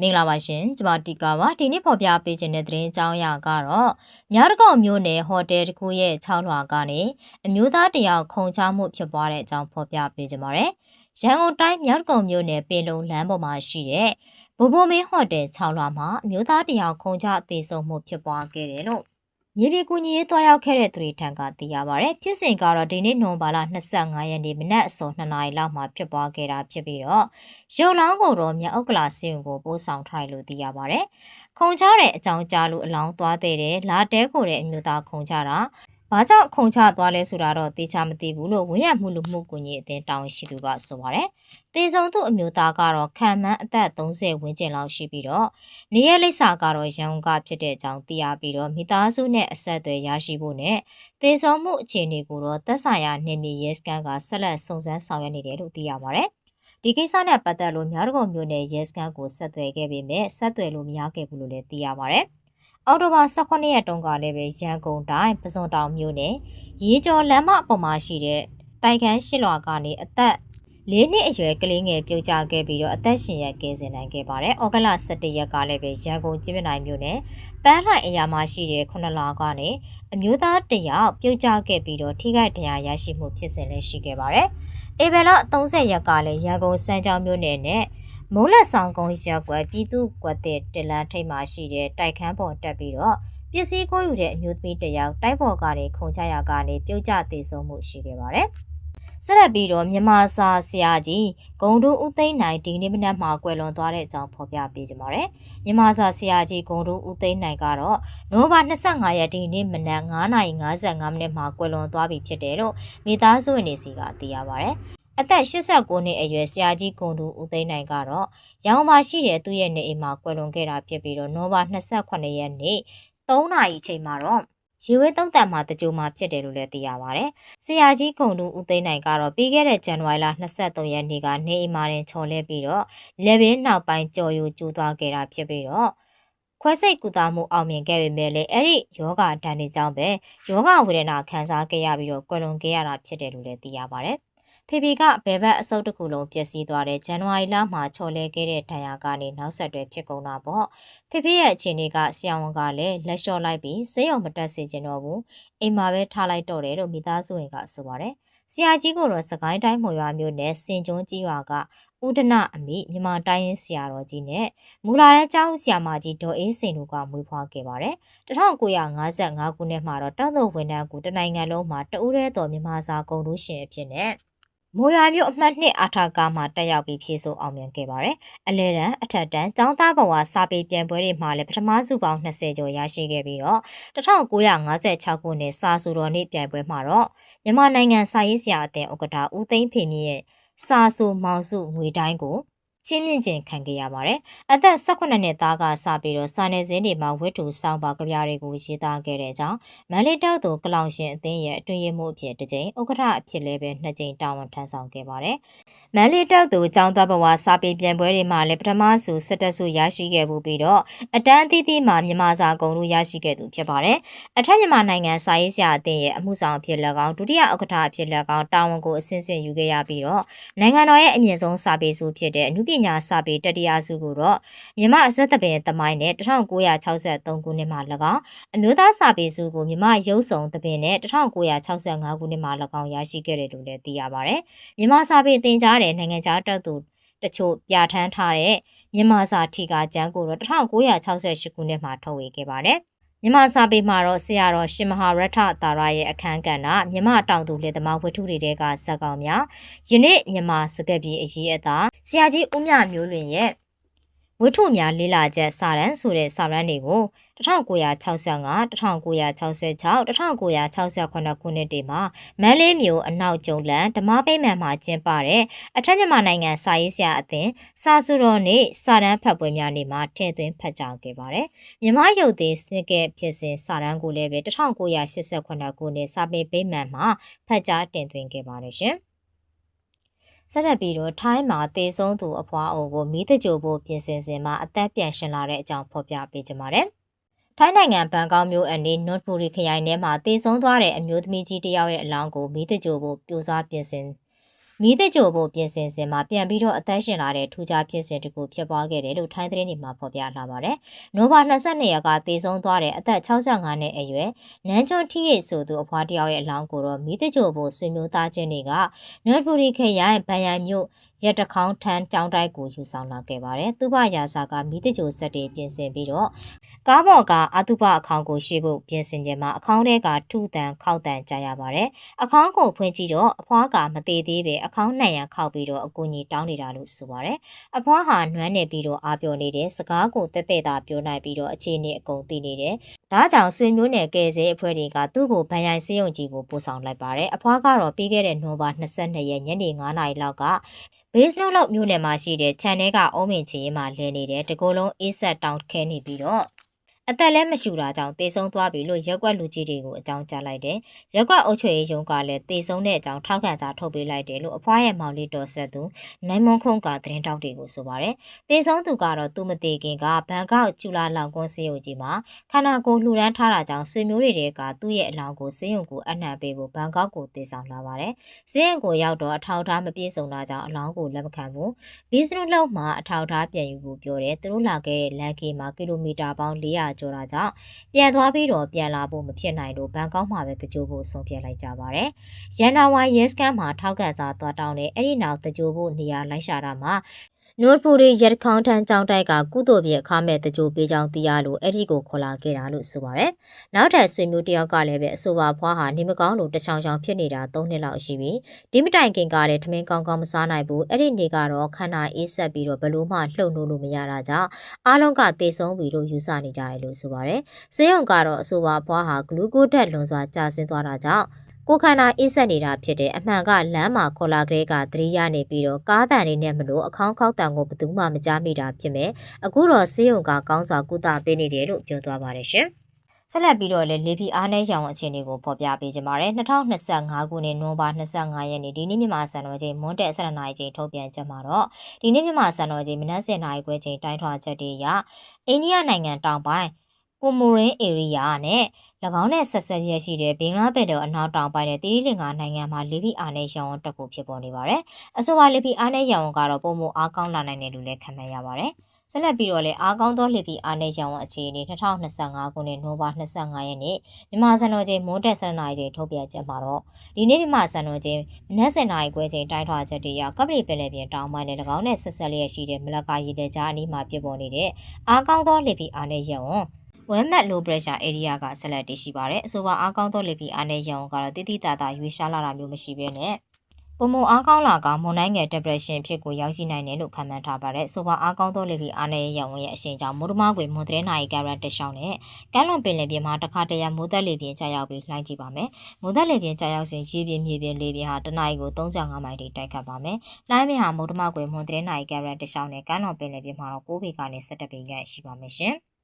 မင်္ဂလာပါရှင်ကျမတီကာပါဒီနေ့ဖော်ပြပေးခြင်းတဲ့သတင်းအကြောင်းအရာကတော့မြားတကောင်မျိုးနယ်ဟိုတယ်တစ်ခုရဲ့6လွှာကနေအမျိုးသားတယောက်ခုံချမှုဖြစ်ပွားတဲ့အကြောင်းဖော်ပြပေးခြင်းပါတယ်ရန်ကုန်တိုင်းမြားတကောင်မျိုးနယ်ပင်လုံလမ်းပေါ်မှာရှိတဲ့ဘိုဘိုမင်းဟိုတယ်6လွှာမှာအမျိုးသားတယောက်ခုံချအသေးဆုံးမှုဖြစ်ပွားခဲ့တယ်လို့ မြေပြင်ကူညီရေးတွားရောက်ခဲ့တဲ့သူတွေထံကသိရပါဗျ။ဖြစ်စဉ်ကတော့ဒီနေ့နိုဝင်ဘာလ25ရက်နေ့မနက်အစော2နာရီလောက်မှာဖြစ်ပွားခဲ့တာဖြစ်ပြီးတော့ရုပ်လောင်းကိုတော့မြောက်ကလာစီရင်ကိုပို့ဆောင်ထားတယ်လို့သိရပါဗျ။ခုံချတဲ့အကြောင်းကြားလို့အလောင်းသွားတဲ့တယ်လာတဲခိုတဲ့အမျိုးသားခုံချတာ ဘာကြောင့်ခုံချသွားလဲဆိုတာတော့သိချမသိဘူးလို့ဝင်းရမှုလူမှုကွန်ရက်အသင်းတာဝန်ရှိသူကဆိုပါတယ်။တေဆုံသူအမျိုးသားကတော့ခံမှန်းအသက်30ဝန်းကျင်လောက်ရှိပြီးတော့နေရလိပ်စာကတော့ရန်ကုန်ကဖြစ်တဲ့အကြောင်းသိရပြီးတော့မိသားစုနဲ့အဆက်အသွယ်ရရှိဖို့နဲ့တေဆုံမှုအခြေအနေကိုတော့သက်ဆိုင်ရာနေမြေရဲစခန်းကဆက်လက်စုံစမ်းဆောင်ရွက်နေတယ်လို့သိရပါတယ်။ဒီကိစ္စနဲ့ပတ်သက်လို့များတကုံမျိုးနယ်ရဲစခန်းကိုဆက်သွယ်ခဲ့ပေမဲ့ဆက်သွယ်လို့မရခဲ့ဘူးလို့လည်းသိရပါတယ်။ အော်တိုဘာ18ရက်တုန်းကလည်းပဲရန်ကုန်တိုင်းပစုံတောင်မြို့နယ်ရေကျော်လမ်းမပေါ်မှာရှိတဲ့တိုက်ခန်းရှစ်လွာကနေအသက်လေးနှစ်အရွယ်ကလေးငယ်ပြုတ်ကျခဲ့ပြီးတော့အသက်ရှင်ရကင်းစင်နိုင်ခဲ့ပါတယ်။ဩဂလ17ရက်ကလည်းပဲရန်ကုန်ကျင်းပနိုင်မြို့နယ်ပန်းလှိုင်အရာမှာရှိတဲ့ခုနှစ်လကနေအမျိုးသားတယောက်ပြုတ်ကျခဲ့ပြီးတော့ထိခိုက်ဒဏ်ရာရရှိမှုဖြစ်စဉ်လည်းရှိခဲ့ပါတယ်။ဧပြီလ30ရက်ကလည်းရန်ကုန်စမ်းကြောင်းမြို့နယ်နဲ့ မုံလက်ဆောင်ကုန်းရက်ကွယ်ပြည်သူ့ကွက်တဲ့တလန်းထိပ်မှာရှိတဲ့တိုက်ခန်းပေါ်တက်ပြီးတော့ပစ္စည်းကိုယူတဲ့အမျိုးသမီးတစ်ယောက်တိုက်ပေါ်ကနေခုန်ချရာကနေပြုတ်ကျသေးဆုံးမှုရှိခဲ့ပါတယ်။ဆက်လက်ပြီးတော့မြန်မာစာဆရာကြီးဂုံတူဦးသိန်းနိုင်ဒီနေ့မနက်မှာကွယ်လွန်သွားတဲ့အကြောင်းဖော်ပြပေးကြပါမယ်။မြန်မာစာဆရာကြီးဂုံတူဦးသိန်းနိုင်ကတော့နိုဝင်ဘာ25ရက်ဒီနေ့မနက်9:55မိနစ်မှာကွယ်လွန်သွားပြီဖြစ်တယ်လို့မိသားစုဝင်တွေစီကသိရပါဗျ။ အသက်89နှစ်အရွယ်ဆရာကြီးကွန်တူဦးသိန်းနိုင်ကတော့ရောင်ပါရှိတဲ့သူ့ရဲ့နေအိမ်မှာကွယ်လွန်ခဲ့တာဖြစ်ပြီးတော့နိုဘာ28ရက်နေ့3နာရီချိန်မှာတော့ရေဝဲတုံးတန်မှာတကြိုမှာဖြစ်တယ်လို့လည်းသိရပါဗျ။ဆရာကြီးခုံတူဦးသိန်းနိုင်ကတော့ပြီးခဲ့တဲ့ဇန်နဝါရီလ23ရက်နေ့ကနေအိမ်မှာတင်ချော်လဲပြီးတော့လက်ဘင်းနောက်ပိုင်းကြော်ယူကျူးသွားခဲ့တာဖြစ်ပြီးတော့ခွဲစိတ်ကုသမှုအောင်မြင်ခဲ့ပေမဲ့လည်းအဲ့ဒီယောဂတန်တွေကြောင့်ပဲယောဂဝေဒနာခံစားခဲ့ရပြီးတော့ကွယ်လွန်ခဲ့ရတာဖြစ်တယ်လို့လည်းသိရပါတယ် ဖေဖေကဘယ်ဘက်အစုပ်တစ်ခုလုံးပျက်စီးသွားတဲ့ဇန်နဝါရီလမှာချော်လဲခဲ့တဲ့ဒဏ်ရာကနေနောက်ဆက်တွဲဖြစ်ကုန်တာပေါ့ဖေဖေရဲ့အခြေအနေကဆရာဝန်ကလည်းလက်လျှော့လိုက်ပြီးဆေးရုံမတက်စေချင်တော့ဘူးအိမ်မှာပဲထားလိုက်တော့တယ်လို့မိသားစုဝင်ကဆိုပါတယ်ဆရာကြီးကတော့စကိုင်းတိုင်းမော်ရွာမြို့နယ်စင်ကျွန်းကြီးရွာကဥဒနာအမိမြန်မာတိုင်းရင်းဆရာတော်ကြီးနဲ့မူလာတဲ့ကျောင်းဆရာမကြီးဒေါ်အေးစိန်တို့ကမွေးဖွားခဲ့ပါတယ်။1955ခုနှစ်မှာတော့တတ်သို့ဝန်ထမ်းကိုတနိုင်ငံလုံးမှာတဦးတည်းတော်မြန်မာစာကုန်လို့ရှင်အဖြစ်နဲ့ မိုးရွာမြို့အမှတ်နှစ်အာထာကာမှာတက်ရောက်ပြီးဖြည့်ဆို့အောင်မြင်ခဲ့ပါတယ်။အလဲတန်းအထက်တန်းចောင်းသားဘဝစာပေပြန်ပွဲတွေမှာလည်းပထမစုပေါင်း20ကျော်ရရှိခဲ့ပြီးတော့1956ခုနှစ်စာစုတော်နေ့ပြိုင်ပွဲမှာတော့မြန်မာနိုင်ငံစာရေးဆရာအသင်းဥက္ကဋ္ဌဦးသိန်းဖေမြင့်ရဲ့စာဆိုမောင်စုငွေတိုင်းကို ချင်းမြင့်ကျင်ခံခဲ့ရပါတယ်။အသက်18နှစ်သားကစပြီးတော့စာနယ်ဇင်းတွေမှာဝတ္ထုဆောင်ပါကြပြားတွေကိုရေးသားခဲ့တဲ့အကြောင်းမန်လေးတောက်သူကလောင်ရှင်အသင်းရဲ့အတွင်းရေးမှူးအဖြစ်တစ်ကြိမ်ဥက္ကဋ္ဌအဖြစ်လည်းပဲနှစ်ကြိမ်တာဝန်ထမ်းဆောင်ခဲ့ပါတယ်။ မန်လေးတောက်သူចောင်းသားဘဝစာပေပြန်ပွဲတွေမှာလည်းပထမဆု၁၁ဆုရရှိခဲ့မှုပြီးတော့အတန်းအသီးသီးမှာမြန်မာစာကုန်လို့ရရှိခဲ့သူဖြစ်ပါတယ်။အထက်မြန်မာနိုင်ငံစာရေးဆရာအသင်းရဲ့အမှုဆောင်အဖြစ်၎င်းဒုတိယဥက္ကဋ္ဌအဖြစ်၎င်းတာဝန်ကိုအစဉ်စဉ်ယူခဲ့ရပြီးတော့နိုင်ငံတော်ရဲ့အမြင့်ဆုံးစာပေဆုဖြစ်တဲ့အမှုပညာစာပေတတိယစုကိုတော့မြမအဆက်တပင်သမိုင်းနဲ့1963ခုနှစ်မှာ၎င်းအမျိုးသားစာပေစုကိုမြမရုပ်ဆောင်တပင်နဲ့1965ခုနှစ်မှာ၎င်းရရှိခဲ့တယ်လို့လည်းသိရပါတယ်။မြမစာပေသင်ကြားတဲ့နိုင်ငံခြားတပ်သူတချို့ပြဋ္ဌာန်းထားတဲ့မြန်မာစာထီကာကျမ်းကိုတော့1968ခုနှစ်မှာထုတ်ဝေခဲ့ပါတယ်။မြမစာပေမှာတော့ဆရာတော်ရှင်မဟာရထတာရရဲ့အခန်းကဏ္ဍမြမတောင်သူလက်သမားဝတ္ထုတွေကဇက်ကောင်များယနေ့မြမစကပြေအရေးအသာဆရာကြီးဦးမြမျိုးလွင်ရဲ့ ဝတ္ထုများလေးလာချက်စာရန်ဆိုတဲ့စာရန်တွေကို1965 1966 1968ခုနှစ်တွေမှာမန်းလေးမျိုးအနောက်ကျုံလန်ဓမ္မပိမှန်မှာကျင်းပတဲ့အထက်မြန်မာနိုင်ငံစာရေးဆရာအသင်းစာစုတော်နေ့စာရန်ဖတ်ပွဲများနေ့မှာထည့်သွင်းဖတ်ကြားခဲ့ပါတယ်။မြမရုပ်သေးစကဲဖြစ်စဉ်စာရန်ကိုလည်းပဲ1988ခုနှစ်စာပေပိမှန်မှာဖတ်ကြားတင်သွင်းခဲ့ပါတယ်ရှင်။ ဆက်လက်ပြီးတော့ထိုင်းမှာတေဆုံးသူအဖွားအိုကိုမိတကြိုဖို့ပြင်ဆင်စဉ်မှာအသက်ပြန်ရှင်လာတဲ့အကြောင်းဖော်ပြပေးကြပါမယ်။ထိုင်းနိုင်ငံဘန်ကောက်မြို့အနီးနော့ဘူရီခရိုင်ထဲမှာတေဆုံးသွားတဲ့အမျိုးသမီးကြီးတယောက်ရဲ့အလောင်းကိုမိတကြိုဖို့ပြိုစားပြင်ဆင် မီးတကြိုဖို့ပြင်ဆင်စဉ်မှာပြန်ပြီးတော့အသက်ရှင်လာတဲ့ထူးခြားဖြစ်စဉ်တစ်ခုဖြစ်ပွားခဲ့တယ်လို့ထိုင်းသတင်းတွေမှာဖော်ပြလာပါတယ်။နိုဘာ22ရက်ကတေဆုံးသွားတဲ့အသက်65နှစ်အရွယ်နန်းကျွန်းထီရိတ်ဆိုသူအဖွားတယောက်ရဲ့အလောင်းကိုတော့မီးတကြိုဖို့ဆွေမျိုးသားချင်းတွေကနွတ်ပူရီခရိုင်ဗန်ယန်မြို့ရက်တခေါင်းထန်းတောင်းတိုက်ကိုယူဆောင်လာခဲ့ပါတယ်။သူ့ဘရာစာကမီးတကြိုဆက်တွေပြင်ဆင်ပြီးတော့ကားပေါ်ကအတုပအခေါင်ကိုရှေ့ဖို့ပြင်ဆင်ခြင်းမှာအခေါင်းထဲကထုတန်ခောက်တန်ကြရပါတယ်။အခေါင်းကိုဖွင့်ကြည့်တော့အဖွားကမသေးသေးပဲအခေါင်းနှံ့ရခောက်ပြီးတော့အကူကြီးတောင်းနေတာလို့ဆိုပါတယ်။အဖွားဟာနွမ်းနေပြီးတော့အားပြောနေတယ်စကားကိုတက်တက်တာပြောနိုင်ပြီးတော့အခြေအနေအကုန်သိနေတယ်။ဒါကြောင့်ဆွေမျိုးနယ်ကယ်ဆယ်အဖွဲ့တွေကသူ့ကိုဗန်ရိုင်စေးရုံကြီးကိုပို့ဆောင်လိုက်ပါတယ်။အဖွားကတော့ပြီးခဲ့တဲ့နိုဘာ22ရက်ညနေ9:00နာရီလောက်က base လောက်လောက်မြို့နယ်မှာရှိတဲ့ channel ကအုံးမင်ချီရင်မှာလဲနေတဲ့တကိုယ်လုံးအေးဆက်တောင်းခဲနေပြီးတော့ အသက်လည်းမရှူတာကြောင့်တေဆုံးသွားပြီလို့ရက်ကွက်လူကြီးတွေကိုအကြောင်းကြားလိုက်တယ်။ရက်ကွက်အုပ်ချုပ်ရေးရုံးကလည်းတေဆုံးတဲ့အကြောင်းထောက်ခံစာထုတ်ပေးလိုက်တယ်လို့အဖွားရဲ့မောင်လေးတော်ဆက်သူနိုင်မွန်ခုံကသတင်းတောက်တွေကိုဆိုပါတယ်။တေဆုံးသူကတော့သူမသေးခင်ကဘန်ကောက်ကျူလာလောင်ကွန်းစေယုံကြီးမှာခန္ဓာကိုယ်လှူဒန်းထားတာကြောင့်ဆွေမျိုးတွေကသူ့ရဲ့အလောင်းကိုစေယုံကိုအနှံပေးဖို့ဘန်ကောက်ကိုတေဆောင်လာပါတယ်။စေယုံကိုရောက်တော့အထောက်အထားမပြည့်စုံတာကြောင့်အလောင်းကိုလက်မခံဘူး။ဘီစနုလောက်မှာအထောက်အထားပြန်ယူဖို့ပြောတယ်။သူတို့လာခဲ့တဲ့လမ်းကေမှာကီလိုမီတာပေါင်း400ကျော်တာကြောင့်ပြန်သွားပြီးတော့ပြန်လာဖို့မဖြစ်နိုင်လို့ဘန်ကောက်မှာပဲတကြိုဖို့ဆုံးဖြတ်လိုက်ကြပါတယ်။ရန်နာဝါရဲစကန်မှာထောက်ကန်စာသွားတောင်းတယ်။အဲ့ဒီနောက်တကြိုဖို့နေရာလိုက်ရှာတာမှာ နို့ပူရီရက်ခေါင်းထန်းကြောင်းတိုက်ကကုသိုလ်ပြအခမဲ့တကြိုပေးကြောင်းသိရလို့အဲ့ဒီကိုခေါ်လာခဲ့တာလို့ဆိုပါရယ်။နောက်ထပ်ဆွေမျိုးတယောက်ကလည်းပဲအဆိုပါဖွားဟာနေမကောင်းလို့တချောင်ချောင်ဖြစ်နေတာ၃နှစ်လောက်ရှိပြီ။ဒီမတိုင်ခင်ကလည်းထမင်းကောင်းကောင်းမစားနိုင်ဘူး။အဲ့ဒီနေ့ကတော့ခန္ဓာအေးဆက်ပြီးတော့ဘလို့မှလှုပ်နိုးလို့မရတာကြောင့်အားလုံးကတေဆုံးပြီလို့ယူဆနေကြတယ်လို့ဆိုပါရယ်။ဆေးရုံကတော့အဆိုပါဖွားဟာဂလူကိုဓာတ်လွန်စွာကျဆင်းသွားတာကြောင့် ကိုခန္ဓာအေးဆက်နေတာဖြစ်တဲ့အမှန်ကလမ်းမှာခေါ်လာကလေးကသတိရနေပြီးတော့ကားတန်လေးနဲ့မလို့အခေါင်းခေါက်တန်ကိုဘယ်သူမှမကြားမိတာဖြစ်မယ်အခုတော့ဆေးရုံကကောင်းစွာကုသပေးနေတယ်လို့ပြောသွားပါတယ်ရှင်ဆက်လက်ပြီးတော့လေလေပီအားနဲ့ရောင်အခြေအနေကိုဖော်ပြပေးကြပါမယ်2025ခုနှစ်နိုဝင်ဘာ25ရက်နေ့ဒီနေ့မြန်မာစံတော်ချိန်မွန်းတဲ့12နာရီချိန်ထုတ်ပြန်ချက်မှာတော့ဒီနေ့မြန်မာစံတော်ချိန်မနက်7:00နာရီခွဲချိန်တိုင်းထွာချက်တွေအရအိန္ဒိယနိုင်ငံတောင်ပိုင်း ကိုမိုရင်ဧရိယာနဲ့၎င်းနဲ့ဆက်ဆက်ရရှိတဲ့ဘင်္ဂလားပင်လယ်အနောက်တောင်ပိုင်းနဲ့တိရိလင်္ကာနိုင်ငံမှာလေပြင်းအားနဲ့ရောင်ဝန်းတက်ကိုဖြစ်ပေါ်နေပါတယ်။အဆိုပါလေပြင်းအားနဲ့ရောင်ဝန်းကတော့ပုံမအားကောင်းလာနိုင်တယ်လို့လည်းခန့်မှန်းရပါတယ်။ဆက်လက်ပြီးတော့လည်းအားကောင်းသောလေပြင်းအားနဲ့ရောင်ဝန်းအခြေအနေ2025ခုနှစ်နိုဝင်ဘာ25ရက်နေ့မြန်မာစံတော်ချိန်မွန်းတက်7နာရီချိန်ထုတ်ပြန်ချက်မှာတော့ဒီနေ့မြန်မာစံတော်ချိန်မနက်7နာရီခွဲချိန်တိုင်းထွာချက်တွေရကပလီပင်လယ်ပြင်တောင်ပိုင်းနဲ့၎င်းနဲ့ဆက်ဆက်လျက်ရှိတဲ့မလကာရေလက်ကြားအနီးမှာဖြစ်ပေါ်နေတဲ့အားကောင်းသောလေပြင်းအားနဲ့ရောင်ဝန်း ဝမ်မက် low pressure area ကဆက်လက်တည်ရှိပါတယ်အဆိုပါအားကောင်းသောလေပြင်းအားနဲ့ရောင်ကတော့တိတိတသာရွေးရှားလာတာမျိုးမရှိဘဲနဲ့ပုံမအားကောင်းလာကမွန်တိုင်းငယ် depression ဖြစ်ကိုရောက်ရှိနိုင်တယ်လို့ခန့်မှန်းထားပါတယ်။ဆိုပါအားကောင်းသောလေပြင်းအားနဲ့ရောင်ရဲ့အရှိန်ကြောင့်မိုးတမကွေမွန်တဲ့နိုင်ကရတ်တရှောင်းနဲ့ကမ်းလွန်ပင်လယ်ပြင်မှာတစ်ခါတရံမိုးသက်လေပြင်းကြာရောက်ပြီးလှိုင်းကြည့်ပါမယ်။မိုးသက်လေပြင်းကြာရောက်စဉ်ရေပြင်းမြေပြင်းလေပြင်းဟာတနအီကို35မိုင်ထိတိုက်ခတ်ပါမယ်။လှိုင်းပြင်းဟာမိုးတမကွေမွန်တဲ့နိုင်ကရတ်တရှောင်းနဲ့ကမ်းလွန်ပင်လယ်ပြင်မှာတော့6ပေကနေ17ပေခန့်ရှိပါမယ်ရှင်။